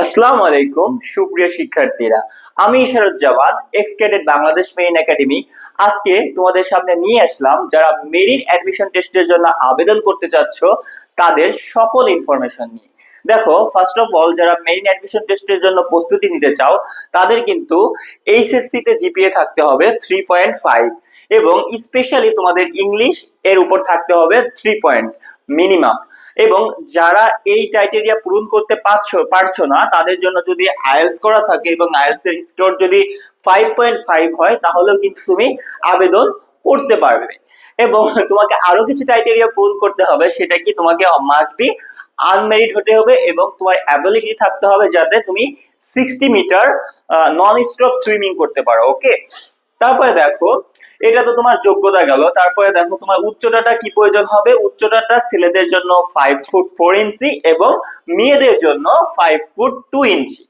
আসসালামু আলাইকুম, সুপ্রিয় শিক্ষার্থীরা। আমি Isharuzzaman ex cadet Bangladesh marine academy আজকে তোমাদের সামনে নিয়ে আসলাম, যারা মেরিন অ্যাডমিশন টেস্টের জন্য আবেদন করতে চাচ্ছ, তাদের সকল ইনফরমেশন নিয়ে। দেখো ফার্স্ট অফ অল যারা মেরিন অ্যাডমিশন টেস্টের জন্য প্রস্তুতি নিতে চাও, তাদের কিন্তু এইচএসসি তে জিপিএ থাকতে হবে থ্রি পয়েন্ট ফাইভ এবং স্পেশালি তোমাদের ইংলিশ এর উপর থাকতে হবে থ্রি পয়েন্ট মিনিমাম এবং যারা এই ক্রাইটেরিয়া পূরণ করতে পারছ পারছ না, তাদের জন্য যদি আইএলস করা থাকে এবং আইএলস এর স্কোর যদি ফাইভ পয়েন্ট ফাইভ হয়, তাহলেও কিন্তু তুমি আবেদন করতে পারবে। এবং তোমাকে আরও কিছু ক্রাইটেরিয়া পূরণ করতে হবে, সেটা কি তোমাকে মাস্ট বি আনমেরিড হতে হবে এবং তোমার অ্যাবিলিটি থাকতে হবে যাতে তুমি sixty metre non stop swimming করতে পারো ওকে তারপরে দেখো এটা তো তোমার যোগ্যতা গেল। তারপরে দেখো তোমার উচ্চতাটা কি প্রয়োজন হবে? উচ্চতাটা ছেলেদের জন্য ফাইভ ফুট ফোর ইঞ্চি এবং মেয়েদের জন্য ফাইভ ফুট টু ইঞ্চি।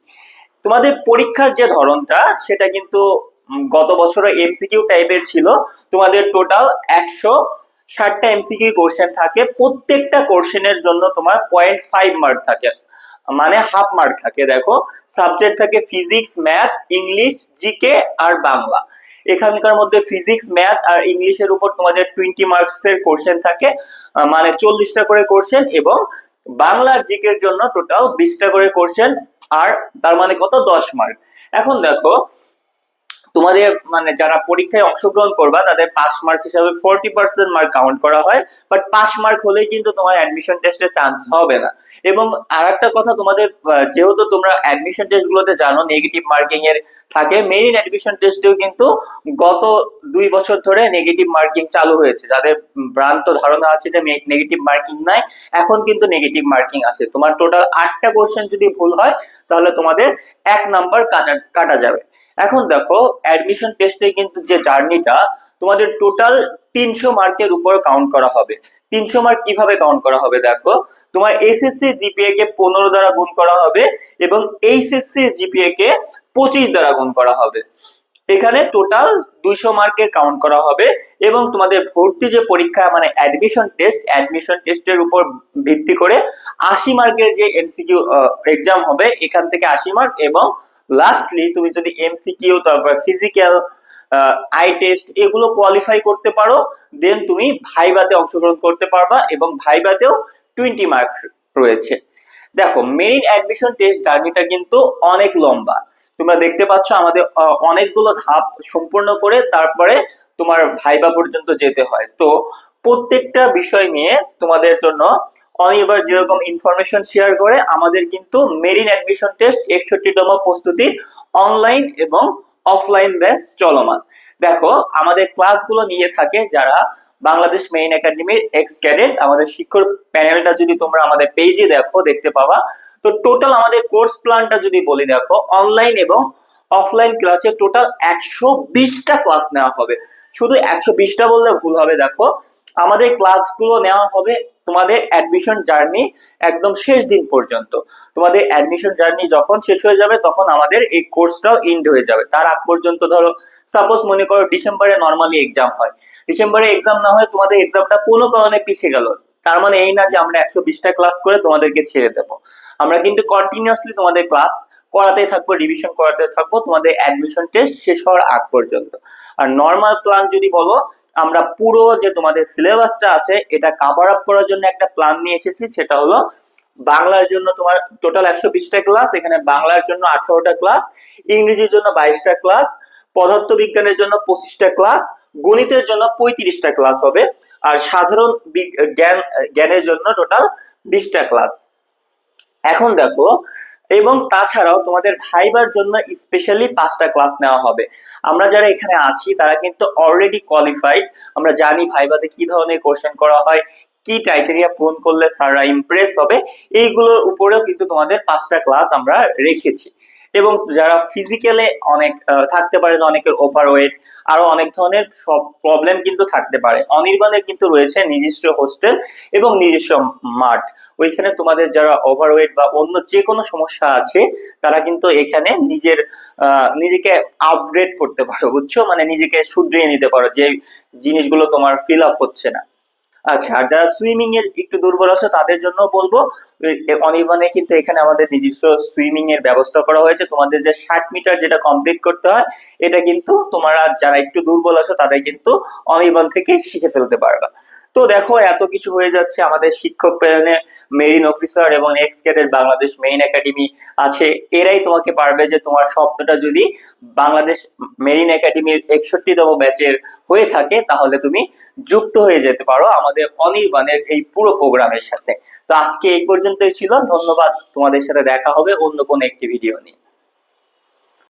তোমাদের পরীক্ষার যে ধরনটা, সেটা কিন্তু গত বছর এমসিকিউ টাইপের ছিল। তোমাদের টোটাল একশো ষাটটা এমসিকিউ কোশ্চেন থাকে। প্রত্যেকটা কোশ্চেনের জন্য তোমার পয়েন্ট ফাইভ মার্ক থাকে। মানে হাফ মার্ক থাকে। দেখো সাবজেক্ট থাকে ফিজিক্স ম্যাথ ইংলিশ জিকে আর বাংলা। এখানকার মধ্যে ফিজিক্স ম্যাথ আর ইংলিশের উপর তোমাদের টোয়েন্টি মার্কস এর কোশ্চেন থাকে মানে চল্লিশটা করে কোশ্চেন এবং বাংলার জিকের জন্য টোটাল বিশটা করে কোশ্চেন আর তার মানে কত? দশ মার্ক এখন দেখো তোমাদের মানে যারা পরীক্ষায় অংশগ্রহণ করবা, তাদের পাস মার্ক হিসাবে ফোরটি পার্সেন্ট মার্ক কাউন্ট করা হয় বাট পাস মার্ক হলেই কিন্তু তোমার অ্যাডমিশন টেস্টে চান্স হবে না। এবং আর একটা কথা তোমাদের যেহেতু তোমরা অ্যাডমিশন টেস্ট গুলোতে জানো নেগেটিভ মার্কিং এর থাকে মেরিন অ্যাডমিশন টেস্টেও কিন্তু গত দুই বছর ধরে নেগেটিভ মার্কিং চালু হয়েছে। যাদের ভ্রান্ত ধারণা আছে যে নেগেটিভ মার্কিং নাই, এখন কিন্তু নেগেটিভ মার্কিং আছে। তোমার টোটাল আটটা কোশ্চেন যদি ভুল হয়, তাহলে তোমাদের এক নাম্বার কাটা কাটা যাবে। এখন দেখো অ্যাডমিশন টেস্টে কিন্তু যে জার্নিটা তোমাদের টোটাল তিনশো মার্কের উপর কাউন্ট করা হবে। তিনশো মার্ক কীভাবে কাউন্ট করা হবে দেখো? তোমার এসএসসি জিপিএ কে পনেরো দ্বারা গুণ করা হবে এবং এইচএসসি জিপিএ কে পঁচিশ দ্বারা গুণ করা হবে। এখানে টোটাল দুইশো মার্কের কাউন্ট করা হবে এবং তোমাদের ভর্তি যে পরীক্ষা মানে অ্যাডমিশন টেস্ট অ্যাডমিশন টেস্টের উপর ভিত্তি করে আশি মার্কের যে এমসিকিউ এক্সাম হবে, এখান থেকে আশি মার্ক এবং লাস্টলি তুমি যদি এমসিকিউ তারপর ফিজিক্যাল আই টেস্ট এগুলো কোয়ালিফাই করতে পারো দেন তুমি ভাইভাতে অংশগ্রহণ করতে পারবা এবং ভাইভাতেও টোয়েন্টি মার্ক রয়েছে। দেখো মেরিন অ্যাডমিশন টেস্ট জার্নিটা কিন্তু অনেক লম্বা। তোমরা দেখতে পাচ্ছ আমাদের অনেকগুলো ধাপ সম্পূর্ণ করে তারপরে তোমার ভাইবা পর্যন্ত যেতে হয়। তো প্রত্যেকটা বিষয় নিয়ে তোমাদের জন্য অনির্বার যেরকম ইনফরমেশন শেয়ার করে, আমাদের কিন্তু মেরিন অ্যাডমিশন টেস্ট একষট্টিতম প্রস্তুতি অনলাইন এবং অফলাইন ব্যাচ চলমান। দেখো, আমাদের ক্লাসগুলো নিয়ে থাকে যারা বাংলাদেশ মেইন একাডেমির এক্স ক্যাডেট আমাদের শিক্ষক প্যানেলটা যদি তোমরা আমাদের পেজে দেখো, দেখতে পাবা। তো টোটাল আমাদের কোর্স প্ল্যানটা যদি বলি, দেখো অনলাইন এবং অফলাইন ক্লাসে টোটাল একশো বিশটা ক্লাস নেওয়া হবে। শুধু একশো বিশটা বললে ভুল হবে, দেখো। আমাদের ক্লাসগুলো নেওয়া হবে তোমাদের অ্যাডমিশন জার্নি একদম শেষ দিন পর্যন্ত। তোমাদের অ্যাডমিশন জার্নি যখন শেষ হয়ে যাবে, তখন আমাদের এই কোর্সটাও এন্ড হয়ে যাবে। তার আগ পর্যন্ত ধরো সাপোজ মনে করো ডিসেম্বরে নর্মালি এক্সাম হয়। ডিসেম্বরে এক্সাম না হয় তোমাদের এক্সামটা কোনো কারণে পিছিয়ে গেল। তার মানে এই না যে আমরা একশো বিশটা ক্লাস করে তোমাদেরকে ছেড়ে দেবো। আমরা কিন্তু কন্টিনিউয়াসলি তোমাদের ক্লাস করাতেই থাকব রিভিশন করাতে থাকব তোমাদের অ্যাডমিশন টেস্ট শেষ হওয়ার আগ পর্যন্ত। আর নর্মাল প্ল্যান যদি বলো আমরা পুরো যে তোমাদের সিলেবাসটা আছে, এটা কাভার আপ করার জন্য একটা প্ল্যান নিয়ে এসেছি, সেটা হলো বাংলার জন্য তোমার টোটাল একশো বিশটা ক্লাস এখানে বাংলার জন্য আঠারোটা ক্লাস ইংরেজির জন্য বাইশটা ক্লাস পদার্থ বিজ্ঞানের জন্য পঁচিশটা ক্লাস গণিতের জন্য পঁয়ত্রিশটা ক্লাস হবে, আর সাধারণ জ্ঞান জ্ঞানের জন্য টোটাল বিশটা ক্লাস এখন দেখো এবং তাছাড়াও তোমাদের ভাইবার জন্য স্পেশালি পাঁচটা ক্লাস নেওয়া হবে। আমরা যারা এখানে আছি, তারা কিন্তু অলরেডি কোয়ালিফাইড আমরা জানি ভাইবাতে কি ধরনের কোশ্চেন করা হয়, কি ক্রাইটেরিয়া পূরণ করলে স্যাররা ইমপ্রেস হবে। এইগুলোর উপরেও কিন্তু তোমাদের পাঁচটা ক্লাস আমরা রেখেছি। এবং যারা ফিজিক্যালে অনেক থাকতে পারে অনেকের ওভারওয়েট আরও অনেক ধরনের সব প্রবলেম কিন্তু থাকতে পারে। অনির্বাণের কিন্তু রয়েছে নিজস্ব হোস্টেল এবং নিজস্ব মাঠ। ওইখানে তোমাদের যারা ওভারওয়েট বা অন্য যে কোনো সমস্যা আছে, তারা কিন্তু এখানে নিজের নিজেকে আপগ্রেড করতে পারো, বুঝছ? মানে নিজেকে শুধরিয়ে নিতে পারো যে জিনিসগুলো তোমার ফিল আপ হচ্ছে না। আচ্ছা আর যারা সুইমিং এর একটু দুর্বল আছে, তাদের জন্য বলব অনির্বাণে কিন্তু এখানে আমাদের নিজস্ব সুইমিং এর ব্যবস্থা করা হয়েছে। তোমাদের যে ষাট মিটার যেটা কমপ্লিট করতে হয়, এটা কিন্তু তোমরা যারা একটু দুর্বল আছো, তাদের কিন্তু অনির্বাণ থেকে শিখে ফেলতে পারবা। তো দেখো, এত কিছু হয়ে যাচ্ছে। আমাদের শিক্ষক প্রেরণে মেরিন অফিসার এবং ex cadet Bangladesh marine academy আছে। এরাই তোমাকে পারবে যে তোমার স্বপ্নটা যদি বাংলাদেশ মেরিন একাডেমির একষট্টিতম ব্যাচের হয়ে থাকে, তাহলে তুমি যুক্ত হয়ে যেতে পারো আমাদের অনির্বাণের এই পুরো প্রোগ্রামের সাথে। তো আজকে এই পর্যন্তই ছিল। ধন্যবাদ। তোমাদের সাথে দেখা হবে অন্য কোনো একটি ভিডিও নিয়ে।